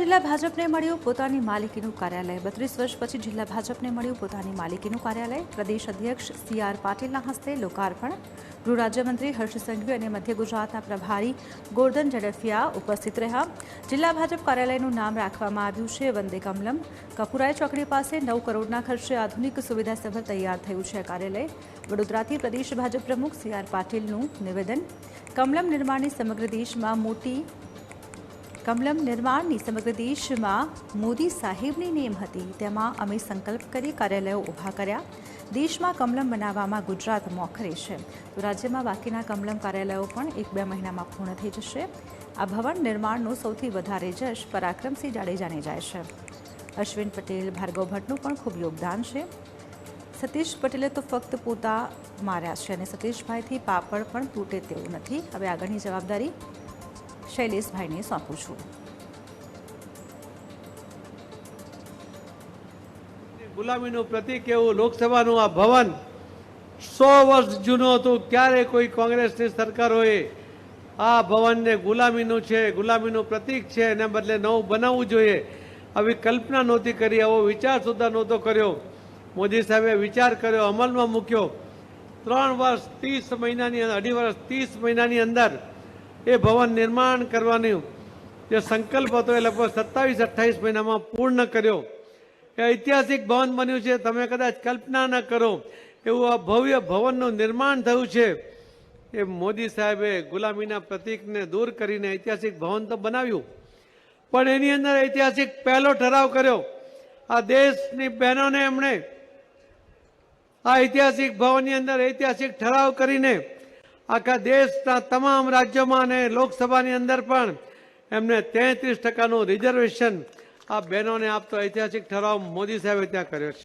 જિલ્લા ભાજપને મળ્યું પોતાની માલિકીનું કાર્યાલય. બત્રીસ વર્ષ પછી જિલ્લા ભાજપને મળ્યું પોતાની માલિકીનું કાર્યાલય. પ્રદેશ અધ્યક્ષ સી આર પાટીલના હસ્તે લોકાર્પણ. ગૃહ રાજ્યમંત્રી હર્ષ સંઘવી અને મધ્ય ગુજરાતના પ્રભારી ગોરધન ઝડફિયા ઉપસ્થિત રહ્યા. જિલ્લા ભાજપ કાર્યાલયનું નામ રાખવામાં આવ્યું છે વંદે કમલમ કપુરાય ચોકડી પાસે નવ કરોડના ખર્ચે આધુનિક સુવિધા સભર તૈયાર થયું છે કાર્યાલય. વડોદરાથી પ્રદેશ ભાજપ પ્રમુખ સી આર પાટીલનું નિવેદન. કમલમ નિર્માણની સમગ્ર દેશમાં મોટી કમલમ નિર્માણની સમગ્ર દેશમાં મોદી સાહેબની નેમ હતી. તેમાં અમે સંકલ્પ કરી કાર્યાલયો ઊભા કર્યા. દેશમાં કમલમ બનાવવામાં ગુજરાત મોખરે છે. તો રાજ્યમાં બાકીના કમલમ કાર્યાલયો પણ એક બે મહિનામાં પૂર્ણ થઈ જશે. આ ભવન નિર્માણનો સૌથી વધારે જશ પરાક્રમસિંહ જાડેજાને જાય છે. અશ્વિન પટેલ, ભાર્ગવ ભટ્ટનું પણ ખૂબ યોગદાન છે. સતીશ પટેલે તો ફક્ત પોતા માર્યા છે અને સતીશભાઈથી પાપડ પણ તૂટે તેવું નથી. હવે આગળની જવાબદારી શૈલેષભાઈને સોંપું છું. ગુલામીનું પ્રતિક એવું લોકસભાનું આ ભવન સો વર્ષ જૂનું હતું, ક્યારે કોઈ કોંગ્રેસની સરકારોએ આ ભવનને ગુલામીનું છે, ગુલામીનું પ્રતિક છે, એને બદલે નવું બનાવવું જોઈએ, આવી કલ્પના નહોતી કરી, આવો વિચાર સુદ્ધા નહોતો કર્યો. મોદી સાહેબે વિચાર કર્યો, અમલમાં મૂક્યો. ત્રણ વર્ષ, ત્રીસ મહિનાની, અઢી વર્ષ, ત્રીસ મહિનાની અંદર એ ભવન નિર્માણ કરવાનું જે સંકલ્પ હતો એ લગભગ સત્તાવીસ, અઠ્ઠાવીસ મહિનામાં પૂર્ણ કર્યો. એ ઐતિહાસિક ભવન બન્યું છે. તમે કદાચ કલ્પના ન કરો એવું આ ભવ્ય ભવનનું નિર્માણ થયું છે. એ મોદી સાહેબે ગુલામીના પ્રતિકને દૂર કરીને ઐતિહાસિક ભવન તો બનાવ્યું. પણ એની અંદર ઐતિહાસિક પહેલો ઠરાવ કર્યો. આ દેશની બહેનોને એમણે આ ઐતિહાસિક ભવનની અંદર ઐતિહાસિક ઠરાવ કરીને આખા દેશના તમામ રાજ્યોમાં અને લોકસભાની અંદર પણ એમને તેત્રીસ ટકાનું રિઝર્વેશન આ બહેનોને આપતો ઐતિહાસિક ઠરાવ મોદી સાહેબે ત્યાં કર્યો છે.